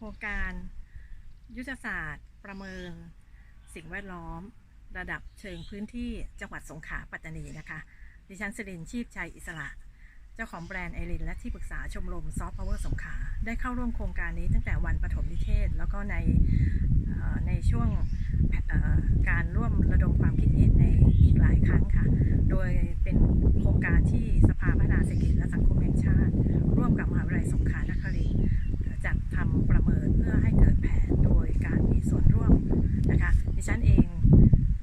โครงการ ยุทธศาสตร์ ประเมิน สิ่งแวดล้อม ระดับเชิงพื้นที่จังหวัดสงขลาปัตตานีนะคะ ดิฉันสิรินชีพชัยอิสระ เจ้าของแบรนด์ไอรินและที่ปรึกษาชมรมซอฟต์พาวเวอร์สงขลาได้เข้าร่วมโครงการนี้ตั้งแต่วันปฐมนิเทศ แล้วก็ในในช่วงการร่วมระดมความคิดเห็นในอีกหลายครั้งค่ะ โดยเป็นโครงการที่ส ดิฉันเอง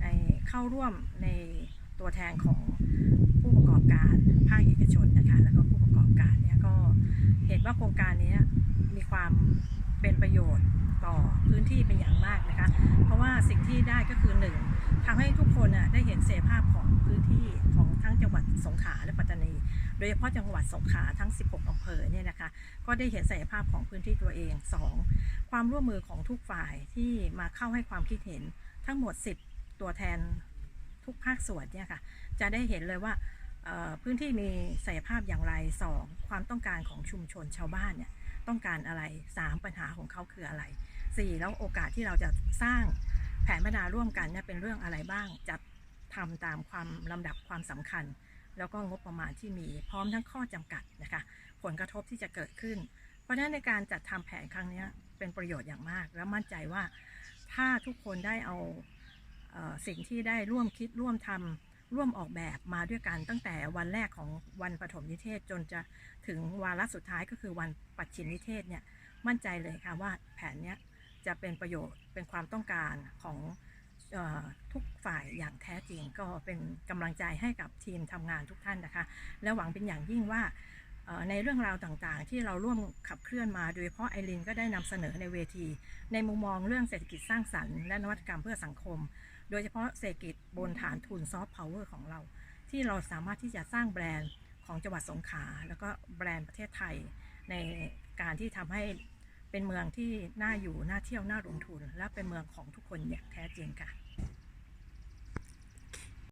ในเข้าร่วมในตัวแทนของผู้ประกอบการภาคเอกชนนะคะแล้วก็ผู้ประกอบการเนี่ยก็เห็นว่าโครงการนี้มีความเป็นประโยชน์ต่อพื้นที่เป็นอย่างมากนะคะ เพราะว่าสิ่งที่ได้ก็คือหนึ่งทำให้ทุกคนน่ะได้เห็นเสภาพของพื้นที่ของทั้งจังหวัดสงขลาและปัตตานี โดยเฉพาะจังหวัดสงขลาทั้ง 16อำเภอ ก็ได้เห็นศักยภาพของพื้นที่ตัวเอง 2. ความร่วมมือของทุกฝ่ายที่มาเข้าให้ความคิดเห็นทั้งหมด 10 ตัวแทนทุกภาคส่วนเนี่ยค่ะจะได้เห็นเลยว่าพื้นที่มีศักยภาพอย่างไร 2. ความต้องการของชุมชนชาวบ้านเนี่ยต้องการอะไร 3. ปัญหาของเขาคืออะไร 4. แล้วโอกาสที่เราจะสร้างแผนพัฒนาร่วมกันเนี่ยเป็นเรื่องอะไรบ้างจะทำตามความลำดับความสำคัญ แล้วก็งบประมาณที่มีพร้อมทั้งข้อจำกัดนะคะ ผลกระทบที่จะเกิดขึ้น เพราะฉะนั้นในการจัดทำแผนครั้งนี้เป็นประโยชน์อย่างมาก และมั่นใจว่าถ้าทุกคนได้เอาเออสิ่งที่ได้ร่วมคิดร่วมทำร่วมออกแบบมาด้วยกันตั้งแต่วันแรกของวันปฐมนิเทศจนจะถึงวาระสุดท้ายก็คือวันปัจฉิมนิเทศเนี่ยมั่นใจเลยค่ะว่าแผนเนี้ยจะเป็นประโยชน์เป็นความต้องการของ ทุกฝ่ายอย่างแท้จริงก็เป็นกำลังใจให้กับทีมทำงานทุกท่านนะคะ และหวังเป็นอย่างยิ่งว่าในเรื่องราวต่างๆ ที่เราร่วมขับเคลื่อนมา โดยเฉพาะไอรินก็ได้นำเสนอในเวที ในมุมมองเรื่องเศรษฐกิจสร้างสรรค์และนวัตกรรมเพื่อสังคม โดยเฉพาะเศรษฐกิจบนฐานทุนซอฟต์พาวเวอร์ของเรา ที่เราสามารถที่จะสร้างแบรนด์ของจังหวัดสงขลาแล้วก็แบรนด์ประเทศไทย ในการที่ทำให้ เป็นเมืองที่น่าอยู่น่าเที่ยวน่าลงทุน และเป็นเมืองของทุกคนอย่างแท้จริงค่ะ